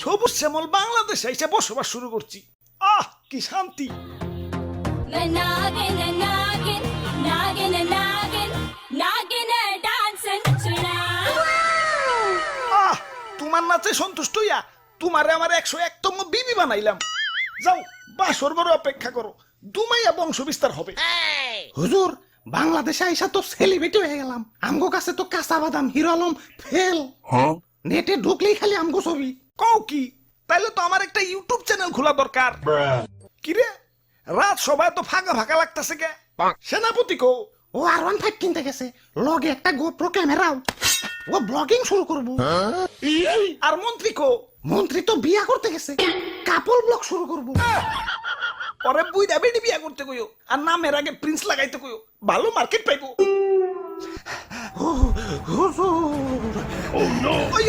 সবুজ শ্যামল বাংলাদেশে এসে বসবাস শুরু করছি। আহ কি শান্তি। আহ তোমার নাচে সন্তুষ্ট ইয়া তোমারে আমার একশো একতম বিবি বানাইলাম। যাও বাসর বড় অপেক্ষা করো। দুমাইয়া বংশ বিস্তার হবে। হুজুর বাংলাদেশে আইসা তো সেলিব্রিটি হয়ে গেলাম। আমগো কাছে তো কাঁচা বাদাম হিরো আলম ফেল। হ্যাঁ? নেটে ঢুকলেই খালি আমগো ছবি। কও কি তাইলে তো আমার একটা ইউটিউব চ্যানেল খোলা দরকার কিরে রাত সবাই তো ফাঁকা ফাঁকা লাগতেছে কে সেনাপতি কো ও আর ওয়ান ফাইভ কিনতে গেছে লগে একটা গোপ্রো ক্যামেরাও ও ব্লগিং শুরু করব আর মন্ত্রী কো মন্ত্রী তো বিয়া করতে গেছে কাপল ব্লগ শুরু করব পরে বুইরা বেডি বিয়া করতে কইও আর নামের আগে প্রিন্স লাগাইতে কইও ভালো মার্কেট পাইবো হুজুর ওই, ওই,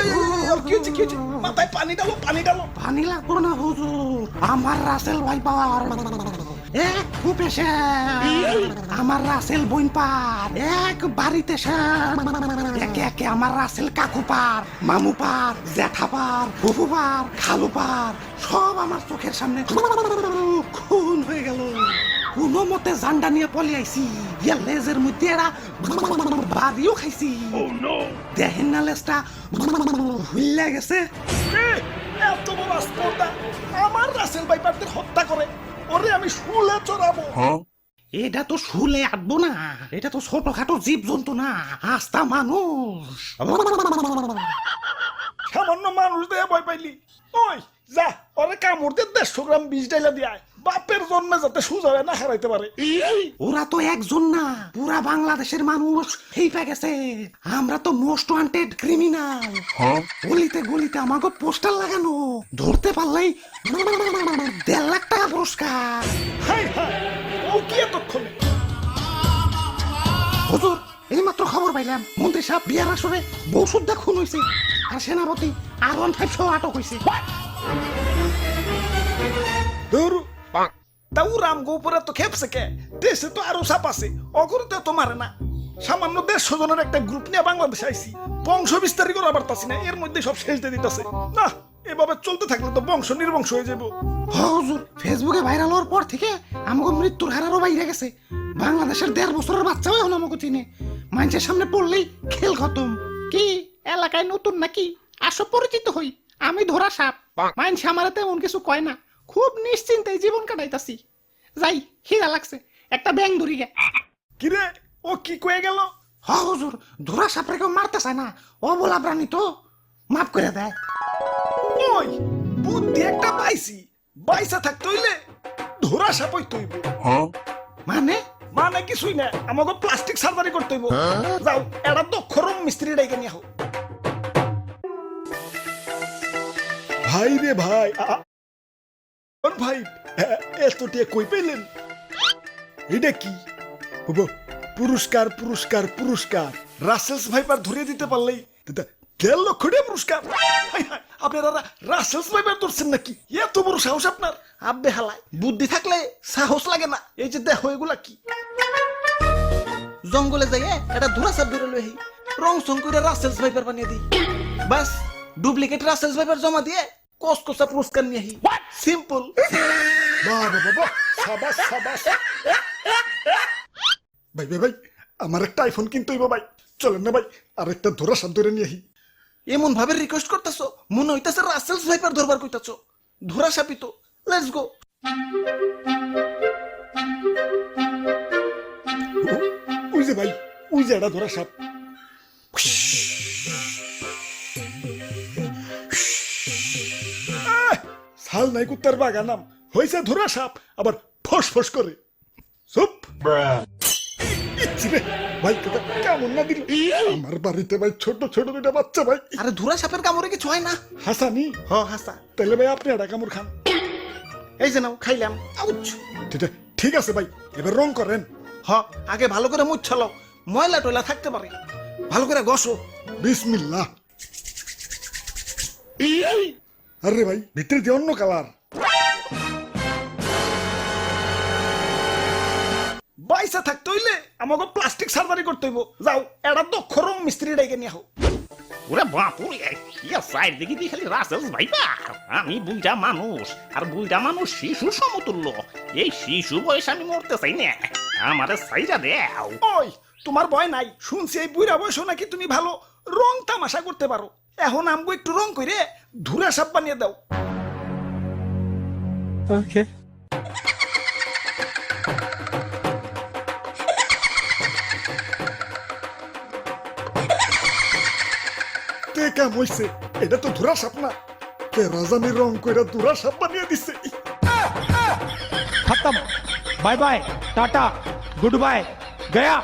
হচ্ছে, কি মাথায় পানি ডালো পানি ডালো পানি লাগবো না হুজুর। আমার রাসেল ভাই পাওয়ার এক খুপে আমার রাসেল বইন পার। এক বাড়িতে একে একে আমার রাসেল কাকু পার মামু পার জ্যাঠা পার ফুফু পার খালু পার। সব আমার চোখের সামনে খুন হয়ে গেল। কোনো মতে জান্ডা নিয়ে পলে আইছি। ইয়া লেজের মধ্যে এরা বাদিও খাইছি। দেখেন না লেজটা হুইল্লা গেছে। এ, এত বড় স্পর্ধা আমার রাসেল ভাইপারদের হত্যা করে। ওরে আমি শুলে চড়াবো। এটা তো শুলে আটবো না। এটা তো ছোটখাটো জীব জন্তু না। আস্তা মানুষ। সামান্য মানুষ দেয়া ভয় পাইলি। ওই যা ওরে কামড় দিয়ে দেড়শো গ্রাম বিষ ডাইলা দিয়ে আয়। জন্মে যাতে সুযোগ না হারাইতে পারে। ওরা তো একজন না পুরা বাংলাদেশের মানুষ হেইপা গেছে। আমরা তো মোস্ট ওয়ান্টেড ক্রিমিনাল। গলিতে গলিতে আমাকে পোস্টার লাগানো। ধরতে পারলেই দেড় লাখ টাকা পুরস্কার। হাই হাই ও কি এতক্ষণ? হুজুর এইমাত্র খবর পাইলাম মন্ত্রী সাহেব বিয়ার আসরে বউ সুদ্ধা খুন হয়েছে আর সেনাপতি আর ওয়ান ফাইভ সহ আটক হয়েছে তাও রাম গোপুরে তো খেপছে কে? দেশে তো আরও সাপ আছে। অগরতে তো মারে না। সামান্য দেড়শো জনের একটা গ্রুপ নিয়ে বাংলাদেশে আইছি। বংশ বিস্তারই করা পারতাছি না এর মধ্যে সব শেষ দিয়ে দিতেছে। না এভাবে চলতে থাকলে তো বংশ নির্বংশ হয়ে যাব হুজুর ফেসবুকে ভাইরাল হওয়ার পর থেকে আমাকে মৃত্যুর হারারও বাইরে গেছে। বাংলাদেশের দেড় বছরের বাচ্চাও এখন আমাকে চিনে। মানুষের সামনে পড়লেই খেল খতম। কি এলাকায় নতুন নাকি? আসো পরিচিত হই। আমি ধরা সাপ। মানুষ আমার তেমন কিছু কয় না। খুব নিশ্চিন্তে জীবন কাটাইতাছি। যাই খিদা লাগছে একটা ব্যাং ধরি গে। কিরে ও কি কয়ে গেল? হ হুজুর ধরা সাপরে কেউ মারতে চায় না ও বলা প্রাণী তো। মাফ করে দেয় ওই বুদ্ধি একটা পাইছি বাইসা থাকতে হইলে ধরা সাপই তৈব মানে? মানে কিছুই না আমাকে প্লাস্টিক সার্জারি করতে হইব। যাও এটা দক্ষ রুম মিস্ত্রি ডেকে নিয়ে হোক ভাই রে ভাই ভাই? এতটিয়া কই পেলেন? এটা কি? পুরস্কার পুরস্কার পুরস্কার। রাসেলস ভাইপার ধরিয়ে দিতে পারলেই দেড় লক্ষ টাকা পুরস্কার। আপনারা রাসেলস ভাইপার ধরছেন নাকি? এত বড় সাহস আপনার। আব্বে হালায়, বুদ্ধি থাকলে সাহস লাগে না। এই যে দেখো, এগুলা কি? জঙ্গলে যাইয়ে এটা ধরা সাপ ধরে লই রং সং করে রাসেলস ভাইপার বানিয়ে দিই। বাস, ডুপ্লিকেট রাসেলস ভাইপার জমা দিয়ে কসকসা পুরস্কার নিয়ে আহি সিম্পল বাবা বাবা সাবাস সাবাস ভাই ভাই ভাই আমার একটা আইফোন কিনতে হইব ভাই। চলেন না ভাই। আর একটা ধরা সাপ ধরে নিয়ে আহি এমন ভাবে রিকোয়েস্ট করতেছো? মনে হইতাছে রাসেল ভাইপার ধরবার কইতাছো। ধরা সাপই তো লেটস গো ওই যে ভাই ওই যে এটা ধরা সাপ। শাল নাই কুত্তার বাগানাম। হয়েছে ধরা সাপ আবার ফস ফস করে। চুপ। ভাই কথা কেমন না দিল। আমার বাড়িতে ভাই ছোট ছোট দুটা বাচ্চা ভাই। আরে ধুরা সাপের কামড়ে কিছু হয় না? হাসানি? হ হাসা। তাহলে ভাই আপনি একটা কামড় খান। এই যে নাও খাইলাম। আউচ। ঠিক আছে, ঠিক আছে ভাই এবার রং করেন। হ আগে ভালো করে মুছালো ময়লা টয়লা থাকতে পারে। ভালো করে গসো। বিসমিল্লাহ। আরে ভাই ভিতরে দিয়ে অন্য কালার বাইসা থাকতে হইলে আমাকে প্লাস্টিক সার্জারি করতে হইব। যাও এটা দক্ষ রং মিস্ত্রি ডেকে নিয়ে হোক ওরে বাপুরে ইয়া সাইড দেখি দি খালি রাসেলস ভাইবা আমি বুইটা মানুষ আর বুইটা মানুষ শিশু সমতুল্য। এই শিশু বয়স আমি মরতে চাই না। আমারে সাইরা দেও। ওই তোমার ভয় নাই। শুনছি এই বুড়া বয়স নাকি তুমি ভালো রং তামাশা করতে পারো। এখন আমগো একটু রং করে ধুরা সাপ বানিয়ে দাও। ওকে। কে কাম হইছে? এটা তো ধুরা সাপ না। কে রাজানি রং কইরা ধুরা সাপ বানিয়ে দিছে? খতম। Bye bye tata good bye Gaya.